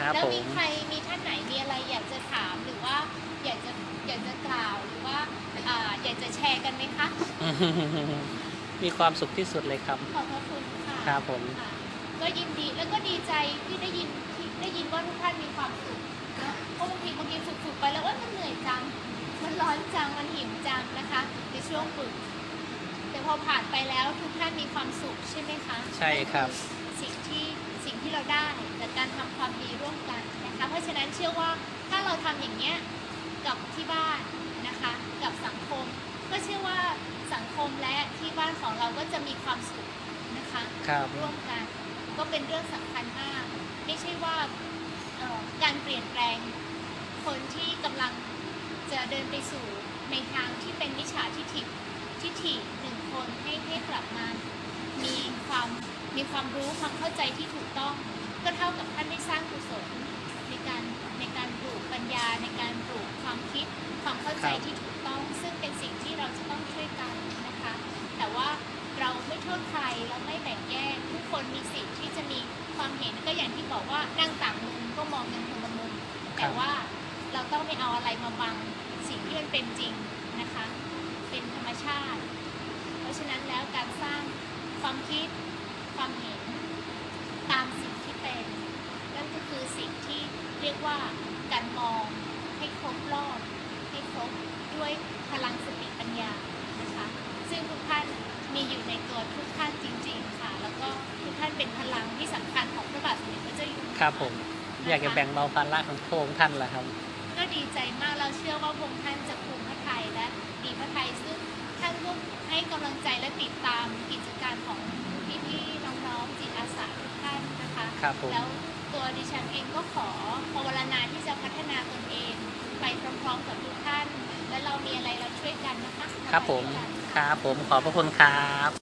ครับแล้วผมีมใครมีท่านไหนมีอะไรอยากจะถามหรือว่าอยากจะอยากจะกล่าวหรือว่าอ่าอยากจะแชร์กันไหมคะมีความสุขที่สุดเลยครับ ขอบพระคุณค่ะครับผมค่ะก็ยินดีแล้วก็ดีใจที่ได้ยินที่ได้ยินว่าทุกท่านมีความสุขเนอะเพราะบางทีบางทีฝึกฝึกไปแล้วว่ามันเหนื่อยจังมันร้อนจังมันหิวจังนะคะในช่วงฝึก แต่พอผ่านไปแล้วทุกท่านมีความสุขใช่ไหมคะใช่ครับ นั่นอสิ่งที่สิ่ง ที่เราได้จากการทำความดีร่วมกันนะคะเพราะฉะนั้นเชื่อว่าถ้าเราทำอย่างเนี้ยกับที่บ้านนะคะกับสังคม ก็เชื่อว่าสังคมและที่บ้านของเราก็จะมีความสุขนะคะครับร่วมกัน ก็เป็นเรื่องสำคัญมาก ไม่ใช่ว่าเอ่อการเปลี่ยนแปลงคนที่กำลังจะเดินไปสู่ในทางที่เป็นมิจฉาทิฏฐิทิฏฐิหนึ่งคนให้ให้กลับมามีความมีความรู้ความเข้าใจที่ถูกต้องก็เท่ากับท่านได้สร้างกุศลในการในการปลูกปัญญาในการปลูกความคิดความเข้าใจครับที่ถูกต้องซึ่งเป็นสิ่งที่เราจะต้องช่วยกันนะคะ แต่ว่าเราไม่โทษใครเราไม่แบ่งแยกทุกคนมีสิทธิ์ที่จะมีความเห็นก็อย่างที่บอกว่านั่งต่างมุมก็มองกันคนละมุมแต่ว่าเราต้องไม่เอาอะไรมาบังสิ่งที่มันเป็นจริงนะคะ เป็นธรรมชาติ เพราะฉะนั้นแล้วการสร้างความคิดความเห็นตามสิ่งที่เป็นนั่นก็คือสิ่งที่เรียกว่าการมองให้ครบรอบให้ครบด้วยพลังสติปัญญานะคะ ซึ่งทุกท่านมีอยู่ในตัวทุกท่านจริง ๆ ค่ะ แล้วก็ทุกท่านเป็นพลังที่สำคัญของพระบาทสมเด็จพระเจ้าอยู่หัวครับผม อยากจะแบ่งเบาภาระของพระองค์ท่านแหละครับ ก็ดีใจมากเราเชื่อว่าพระองค์ท่านจะภูมิพระไทยและดีพระไทยซึ่งท่านก็ให้กำลังใจและติดตามกิจการของพี่ๆน้องๆจิตอาสาทุกท่านนะคะ ครับผมแล้ว ตัวดิฉันเองก็ขอภาวนาที่จะพัฒนาตนเอง ไปพร้อมๆกับทุกท่าน และเรามีอะไรเราช่วยกันนะคะครับผม ครับผมขอบพระคุณครับ